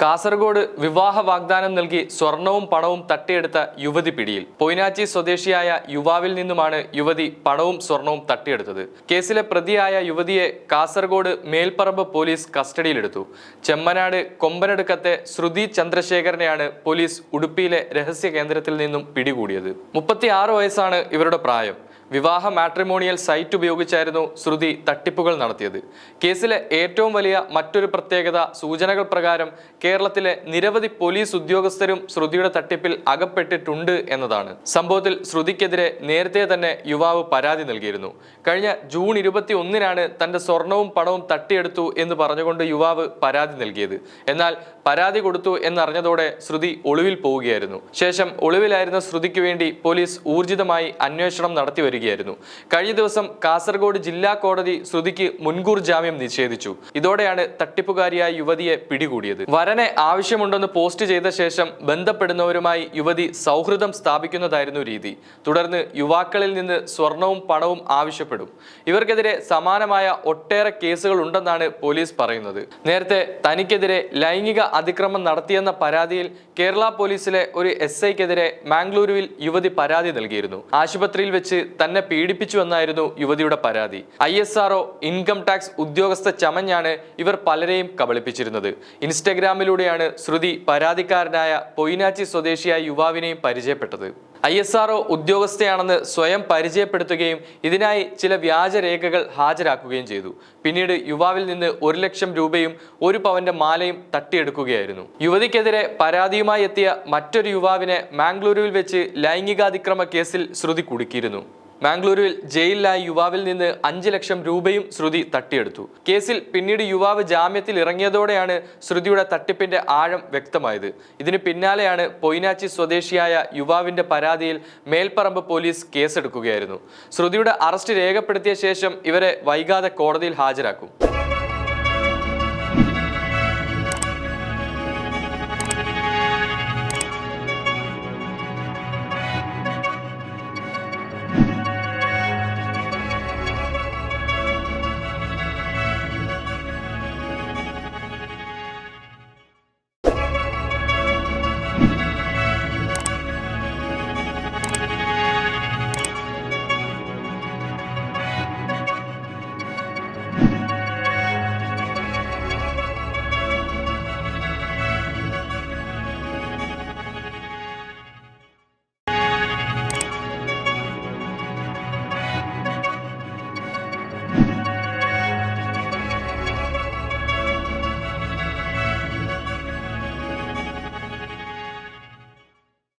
കാസർഗോഡ് വിവാഹ വാഗ്ദാനം നൽകി സ്വർണവും പണവും തട്ടിയെടുത്ത യുവതി പിടിയിൽ. പൊയ്നാച്ചി സ്വദേശിയായ യുവാവിൽ നിന്നുമാണ് യുവതി പണവും സ്വർണവും തട്ടിയെടുത്തത്. കേസിലെ പ്രതിയായ യുവതിയെ കാസർഗോഡ് മേൽപ്പറമ്പ് പോലീസ് കസ്റ്റഡിയിലെടുത്തു. ചെമ്മനാട് കൊമ്പനടുക്കത്തെ ശ്രുതി ചന്ദ്രശേഖരനെയാണ് പോലീസ് ഉടുപ്പിയിലെ രഹസ്യ കേന്ദ്രത്തിൽ നിന്നും പിടികൂടിയത്. മുപ്പത്തിയാറ് വയസ്സാണ് ഇവരുടെ പ്രായം. വിവാഹ മാട്രിമോണിയൽ സൈറ്റ് ഉപയോഗിച്ചായിരുന്നു ശ്രുതി തട്ടിപ്പുകൾ നടത്തിയത്. കേസിലെ ഏറ്റവും വലിയ മറ്റൊരു പ്രത്യേകത സൂചനകൾ പ്രകാരം കേരളത്തിലെ നിരവധി പോലീസ് ഉദ്യോഗസ്ഥരും ശ്രുതിയുടെ തട്ടിപ്പിൽ അകപ്പെട്ടിട്ടുണ്ട് എന്നതാണ്. സംഭവത്തിൽ ശ്രുതിക്കെതിരെ നേരത്തെ തന്നെ യുവാവ് പരാതി നൽകിയിരുന്നു. കഴിഞ്ഞ ജൂൺ ഇരുപത്തി ഒന്നിനാണ് തന്റെ സ്വർണവും പണവും തട്ടിയെടുത്തു എന്ന് പറഞ്ഞുകൊണ്ട് യുവാവ് പരാതി നൽകിയത്. എന്നാൽ പരാതി കൊടുത്തു എന്നറിഞ്ഞതോടെ ശ്രുതി ഒളിവിൽ പോവുകയായിരുന്നു. ശേഷം ഒളിവിലായിരുന്ന ശ്രുതിക്ക് വേണ്ടി പോലീസ് ഊർജിതമായി അന്വേഷണം നടത്തി വരികയായിരുന്നു കഴിഞ്ഞ ദിവസം കാസർഗോഡ് ജില്ലാ കോടതി ശ്രുതിക്ക് മുൻകൂർ ജാമ്യം നിഷേധിച്ചു. ഇതോടെയാണ് തട്ടിപ്പുകാരിയായ യുവതിയെ പിടികൂടിയത്. വരനെ ആവശ്യമുണ്ടെന്ന് പോസ്റ്റ് ചെയ്ത ശേഷം ബന്ധപ്പെടുന്നവരുമായി യുവതി സൗഹൃദം സ്ഥാപിക്കുന്നതായിരുന്നു രീതി. തുടർന്ന് യുവാക്കളിൽ നിന്ന് സ്വർണവും പണവും ആവശ്യപ്പെടും. ഇവർക്കെതിരെ സമാനമായ ഒട്ടേറെ കേസുകൾ ഉണ്ടെന്നാണ് പോലീസ് പറയുന്നത്. നേരത്തെ തനിക്കെതിരെ ലൈംഗിക അതിക്രമം നടത്തിയെന്ന പരാതിയിൽ കേരള പോലീസിലെ ഒരു എസ് ഐക്കെതിരെ മാംഗ്ലൂരുവിൽ യുവതി പരാതി നൽകിയിരുന്നു. ആശുപത്രിയിൽ വെച്ച് തന്നെ പീഡിപ്പിച്ചു എന്നായിരുന്നു യുവതിയുടെ പരാതി. I S RO income tax ഉദ്യോഗസ്ഥ ചമഞ്ഞാണ് ഇവർ പലരെയും കബളിപ്പിച്ചിരുന്നത്. ഇൻസ്റ്റഗ്രാമിലൂടെയാണ് ശ്രുതി പരാതിക്കാരനായ പൊയിനാച്ചി സ്വദേശിയായ യുവാവിനെയും പരിചയപ്പെട്ടത്. ഐ എസ് ആർഒ ഉദ്യോഗസ്ഥയാണെന്ന് സ്വയം പരിചയപ്പെടുത്തുകയും ഇതിനായി ചില വ്യാജരേഖകൾ ഹാജരാക്കുകയും ചെയ്തു. പിന്നീട് യുവാവിൽ നിന്ന് ഒരു ലക്ഷം രൂപയും ഒരു പവന്റെ മാലയും തട്ടിയെടുക്കുകയായിരുന്നു. യുവതിക്കെതിരെ പരാതിയുമായി എത്തിയ മറ്റൊരു യുവാവിനെ മാംഗ്ലൂരുവിൽ വെച്ച് ലൈംഗികാതിക്രമ കേസിൽ ശ്രുതി കുടുക്കിയിരുന്നു. മാംഗ്ലൂരുവിൽ ജയിലിലായ യുവാവിൽ നിന്ന് അഞ്ച് ലക്ഷം രൂപയും ശ്രുതി തട്ടിയെടുത്തു. കേസിൽ പിന്നീട് യുവാവ് ജാമ്യത്തിൽ ഇറങ്ങിയതോടെയാണ് ശ്രുതിയുടെ തട്ടിപ്പിന്റെ ആഴം വ്യക്തമായത്. ഇതിന് പിന്നാലെയാണ് പൊയിനാച്ചി സ്വദേശിയായ യുവാവിന്റെ പരാതിയിൽ മേൽപ്പറമ്പ് പോലീസ് കേസെടുക്കുകയായിരുന്നു. ശ്രുതിയുടെ അറസ്റ്റ് രേഖപ്പെടുത്തിയ ശേഷം ഇവരെ വൈകാതെ കോടതിയിൽ ഹാജരാക്കും.